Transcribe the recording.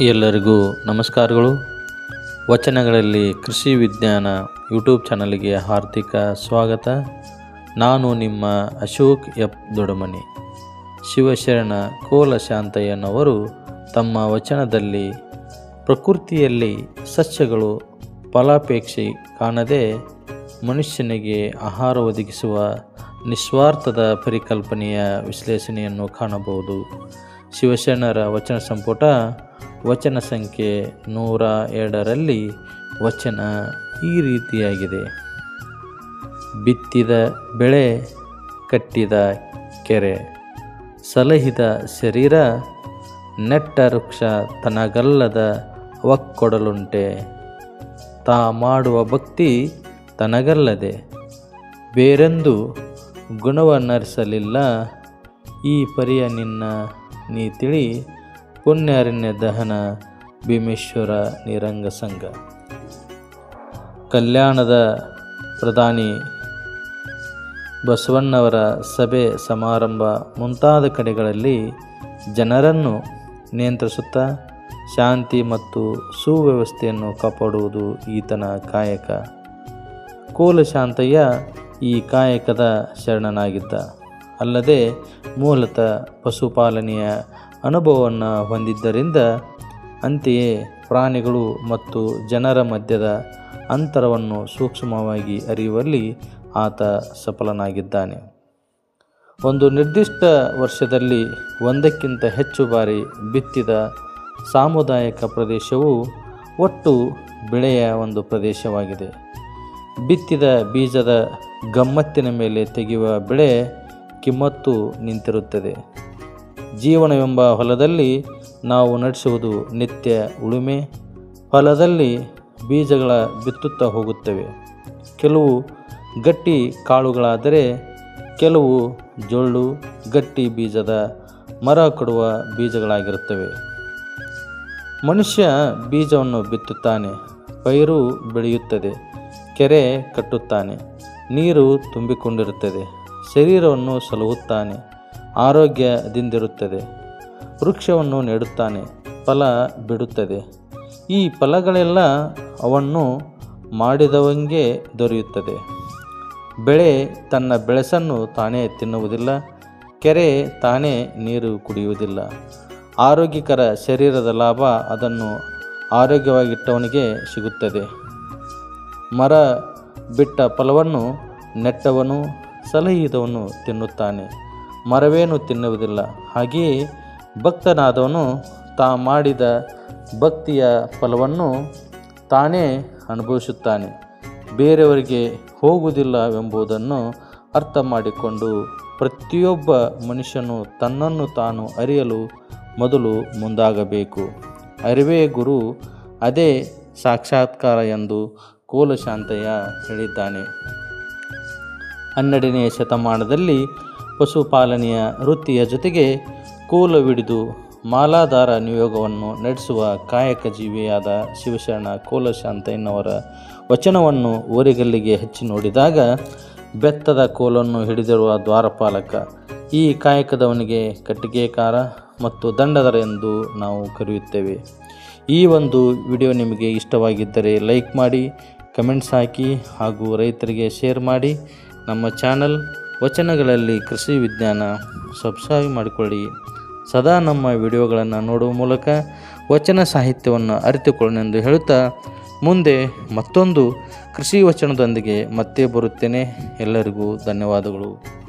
ಎಲ್ಲರಿಗೂ ನಮಸ್ಕಾರಗಳು. ವಚನಗಳಲ್ಲಿ ಕೃಷಿ ವಿಜ್ಞಾನ ಯೂಟ್ಯೂಬ್ ಚಾನಲ್ಗೆ ಹಾರ್ದಿಕ ಸ್ವಾಗತ. ನಾನು ನಿಮ್ಮ ಅಶೋಕ್ ಎಫ್ ದೊಡಮನಿ. ಶಿವಶರಣ ಕೋಲ ಶಾಂತಯ್ಯನವರು ತಮ್ಮ ವಚನದಲ್ಲಿ, ಪ್ರಕೃತಿಯಲ್ಲಿ ಸಸ್ಯಗಳು ಫಲಾಪೇಕ್ಷೆ ಕಾಣದೆ ಮನುಷ್ಯನಿಗೆ ಆಹಾರ ಒದಗಿಸುವ ನಿಸ್ವಾರ್ಥದ ಪರಿಕಲ್ಪನೆಯ ವಿಶ್ಲೇಷಣೆಯನ್ನು ಕಾಣಬಹುದು. ಶಿವಶರಣರ ವಚನ ಸಂಪುಟ ವಚನ ಸಂಖ್ಯೆ ನೂರ ಎರಡರಲ್ಲಿ ವಚನ ಈ ರೀತಿಯಾಗಿದೆ. ಬಿತ್ತಿದ ಬೆಳೆ, ಕಟ್ಟಿದ ಕೆರೆ. ಸಲಹಿದ ಶರೀರ, ನೆಟ್ಟ ವೃಕ್ಷ ತನಗಲ್ಲದ ಒಕ್ಕೊಡಲುಂಟೆ. ತಾ ಮಾಡುವ ಭಕ್ತಿ ತನಗಲ್ಲದೆ. ಬೇರೆಂದು ಗುಣವನ್ನರಿಸಲಿಲ್ಲ. ಈ ಪರಿಯ ನಿನ್ನ ನೀ ತಿಳಿ ಪುಣ್ಯಾರಣ್ಯ ದಹನ ಭೀಮೇಶ್ವರ ನಿರಂಗ ಸಂಘ. ಕಲ್ಯಾಣದ ಪ್ರಧಾನಿ ಬಸವಣ್ಣವರ ಸಭೆ ಸಮಾರಂಭ ಮುಂತಾದ ಕಡೆಗಳಲ್ಲಿ ಜನರನ್ನು ನಿಯಂತ್ರಿಸುತ್ತಾ ಶಾಂತಿ ಮತ್ತು ಸುವ್ಯವಸ್ಥೆಯನ್ನು ಕಾಪಾಡುವುದು ಈತನ ಕಾಯಕ. ಕೋಲಶಾಂತಯ್ಯ ಈ ಕಾಯಕದ ಶರಣನಾಗಿದ್ದ. ಅಲ್ಲದೆ ಮೂಲತಃ ಪಶುಪಾಲನೆಯ ಅನುಭವವನ್ನು ಹೊಂದಿದ್ದರಿಂದ ಅಂತೆಯೇ ಪ್ರಾಣಿಗಳು ಮತ್ತು ಜನರ ಮಧ್ಯದ ಅಂತರವನ್ನು ಸೂಕ್ಷ್ಮವಾಗಿ ಅರಿಯುವಲ್ಲಿ ಆತ ಸಫಲನಾಗಿದ್ದಾನೆ. ಒಂದು ನಿರ್ದಿಷ್ಟ ವರ್ಷದಲ್ಲಿ ಒಂದಕ್ಕಿಂತ ಹೆಚ್ಚು ಬಾರಿ ಬಿತ್ತಿದ ಸಾಮುದಾಯಿಕ ಪ್ರದೇಶವು ಒಟ್ಟು ಬೆಳೆಯ ಒಂದು ಪ್ರದೇಶವಾಗಿದೆ. ಬಿತ್ತಿದ ಬೀಜದ ಗಮ್ಮತ್ತಿನ ಮೇಲೆ ತೆಗೆಯುವ ಬೆಳೆ ಕಿಮ್ಮತ್ತು ನಿಂತಿರುತ್ತದೆ. ಜೀವನವೆಂಬ ಹೊಲದಲ್ಲಿ ನಾವು ನಡೆಸುವುದು ನಿತ್ಯ ಉಳುಮೆ. ಹೊಲದಲ್ಲಿ ಬೀಜಗಳ ಬಿತ್ತುತ್ತಾ ಹೋಗುತ್ತವೆ. ಕೆಲವು ಗಟ್ಟಿ ಕಾಳುಗಳಾದರೆ ಕೆಲವು ಜೊಳ್ಳು, ಗಟ್ಟಿ ಬೀಜದ ಮರ ಕೊಡುವ ಬೀಜಗಳಾಗಿರುತ್ತವೆ. ಮನುಷ್ಯ ಬೀಜವನ್ನು ಬಿತ್ತುತ್ತಾನೆ, ಪೈರು ಬೆಳೆಯುತ್ತದೆ, ಕೆರೆ ಕಟ್ಟುತ್ತಾನೆ, ನೀರು ತುಂಬಿಕೊಂಡಿರುತ್ತದೆ, ಶರೀರವನ್ನು ಸಲಹುತ್ತಾನೆ. ಆರೋಗ್ಯದಿಂದಿರುತ್ತದೆ. ವೃಕ್ಷವನ್ನು ನೆಡುತ್ತಾನೆ, ಫಲ ಬಿಡುತ್ತದೆ. ಈ ಫಲಗಳೆಲ್ಲ ಅವನ್ನು ಮಾಡಿದವಂಗೆ ದೊರೆಯುತ್ತದೆ. ಬೆಳೆ ತನ್ನ ಬೆಳೆಸನ್ನು ತಾನೇ ತಿನ್ನುವುದಿಲ್ಲ, ಕೆರೆ ತಾನೇ ನೀರು ಕುಡಿಯುವುದಿಲ್ಲ. ಆರೋಗ್ಯಕರ ಶರೀರದ ಲಾಭ ಅದನ್ನು ಆರೋಗ್ಯವಾಗಿಟ್ಟವನಿಗೆ ಸಿಗುತ್ತದೆ. ಮರ ಬಿಟ್ಟ ಫಲವನ್ನು ನೆಟ್ಟವನು, ಸಲಹಿದವನು ತಿನ್ನುತ್ತಾನೆ. ಮರವೇನು ತಿನ್ನುವುದಿಲ್ಲ. ಹಾಗೆಯೇ ಭಕ್ತನಾದವನು ತಾ ಮಾಡಿದ ಭಕ್ತಿಯ ಫಲವನ್ನು ತಾನೇ ಅನುಭವಿಸುತ್ತಾನೆ. ಬೇರೆಯವರಿಗೆ ಹೋಗುವುದಿಲ್ಲವೆಂಬುದನ್ನು ಅರ್ಥ ಮಾಡಿಕೊಂಡು ಪ್ರತಿಯೊಬ್ಬ ಮನುಷ್ಯನು ತನ್ನನ್ನು ತಾನು ಅರಿಯಲು ಮೊದಲು ಮುಂದಾಗಬೇಕು. ಅರಿವೇ ಗುರು, ಅದೇ ಸಾಕ್ಷಾತ್ಕಾರ ಎಂದು ಕೋಲಶಾಂತಯ್ಯ ಹೇಳಿದ್ದಾನೆ. ಹನ್ನೆರಡನೆಯ ಶತಮಾನದಲ್ಲಿ ಪಶುಪಾಲನೆಯ ವೃತ್ತಿಯ ಜೊತೆಗೆ ಕೋಲವಿಡಿದು ಮಾಲಾಧಾರ ನಿಯೋಗವನ್ನು ನಡೆಸುವ ಕಾಯಕ ಜೀವಿಯಾದ ಶಿವಶರಣ ಕೋಲಶಾಂತಯ್ಯನವರ ವಚನವನ್ನು ಓರಿಗಲ್ಲಿಗೆ ಹಚ್ಚಿ ನೋಡಿದಾಗ ಬೆತ್ತದ ಕೋಲನ್ನು ಹಿಡಿದಿರುವ ದ್ವಾರಪಾಲಕ ಈ ಕಾಯಕದವನಿಗೆ ಕಟ್ಟಿಗೆಕಾರ ಮತ್ತು ದಂಡದರ ಎಂದು ನಾವು ಕರೆಯುತ್ತೇವೆ. ಈ ಒಂದು ವಿಡಿಯೋ ನಿಮಗೆ ಇಷ್ಟವಾಗಿದ್ದರೆ ಲೈಕ್ ಮಾಡಿ, ಕಮೆಂಟ್ಸ್ ಹಾಕಿ ಹಾಗೂ ರೈತರಿಗೆ ಶೇರ್ ಮಾಡಿ ನಮ್ಮ ಚಾನಲ್ ವಚನಗಳಲ್ಲಿ ಕೃಷಿ ವಿಜ್ಞಾನ ಸಬ್ಸ್ಕ್ರೈಬ್ ಮಾಡಿಕೊಳ್ಳಿ. ಸದಾ ನಮ್ಮ ವಿಡಿಯೋಗಳನ್ನು ನೋಡುವ ಮೂಲಕ ವಚನ ಸಾಹಿತ್ಯವನ್ನು ಅರಿತುಕೊಳ್ಳನೆಂದು ಹೇಳುತ್ತಾ, ಮುಂದೆ ಮತ್ತೊಂದು ಕೃಷಿ ವಚನದೊಂದಿಗೆ ಮತ್ತೆ ಬರುತ್ತೇನೆ. ಎಲ್ಲರಿಗೂ ಧನ್ಯವಾದಗಳು.